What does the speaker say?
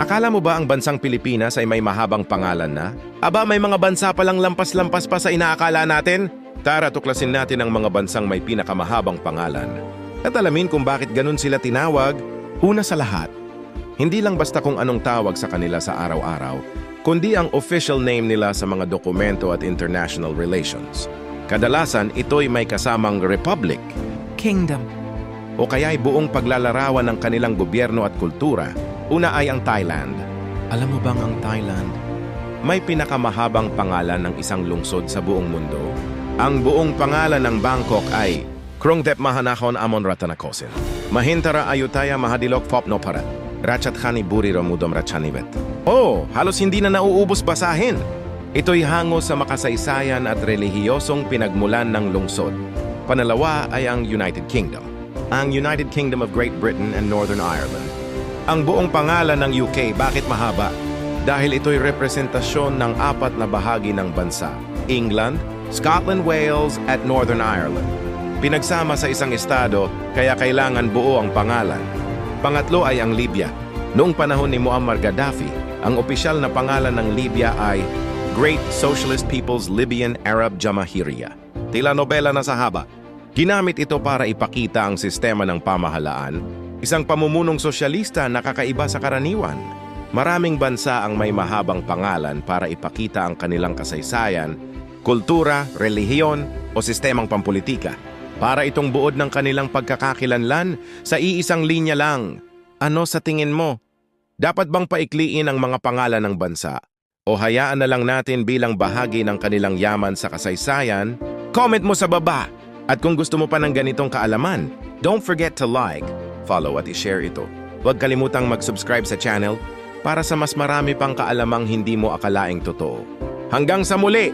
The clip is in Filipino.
Akala mo ba ang bansang Pilipinas ay may mahabang pangalan na? Aba, may mga bansa palang lampas-lampas pa sa inaakala natin? Tara, tuklasin natin ang mga bansang may pinakamahabang pangalan. At alamin kung bakit ganun sila tinawag. Una sa lahat, hindi lang basta kung anong tawag sa kanila sa araw-araw, kundi ang official name nila sa mga dokumento at international relations. Kadalasan, ito'y may kasamang republic Kingdom. o kaya'y buong paglalarawan ng kanilang gobyerno at kultura. Una ay ang Thailand. Alam mo bang ang Thailand? May pinakamahabang pangalan ng isang lungsod sa buong mundo. Ang buong pangalan ng Bangkok ay Krungthep Mahanakon Amon Ratanakosin. Mahintara Ayutaya Mahadilok Fopno Parat. Ratchat Khani Buri Ramudom Ratchanivet. Oh, halos hindi na nauubos basahin. Ito'y hango sa makasaysayan at relihiyosong pinagmulan ng lungsod. Panalawa ay ang United Kingdom. Ang United Kingdom of Great Britain and Northern Ireland. Ang buong pangalan ng UK, bakit mahaba? Dahil ito'y representasyon ng apat na bahagi ng bansa. England, Scotland, Wales, at Northern Ireland. Pinagsama sa isang estado, kaya kailangan buo ang pangalan. Pangatlo ay ang Libya. Noong panahon ni Muammar Gaddafi, ang opisyal na pangalan ng Libya ay Great Socialist People's Libyan Arab Jamahiriya. Tila nobela na sa haba. Ginamit ito para ipakita ang sistema ng pamahalaan, isang pamumunong sosyalista na kakaiba sa karaniwan. Maraming bansa ang may mahabang pangalan para ipakita ang kanilang kasaysayan, kultura, relihiyon o sistemang pampolitika. Para itong buod ng kanilang pagkakakilanlan sa iisang linya lang. Ano sa tingin mo? Dapat bang paikliin ang mga pangalan ng bansa? O hayaan na lang natin bilang bahagi ng kanilang yaman sa kasaysayan? Comment mo sa baba! At kung gusto mo pa ng ganitong kaalaman, don't forget to like, follow at i-share ito. Huwag kalimutang mag-subscribe sa channel para sa mas marami pang kaalamang hindi mo akalaing totoo. Hanggang sa muli!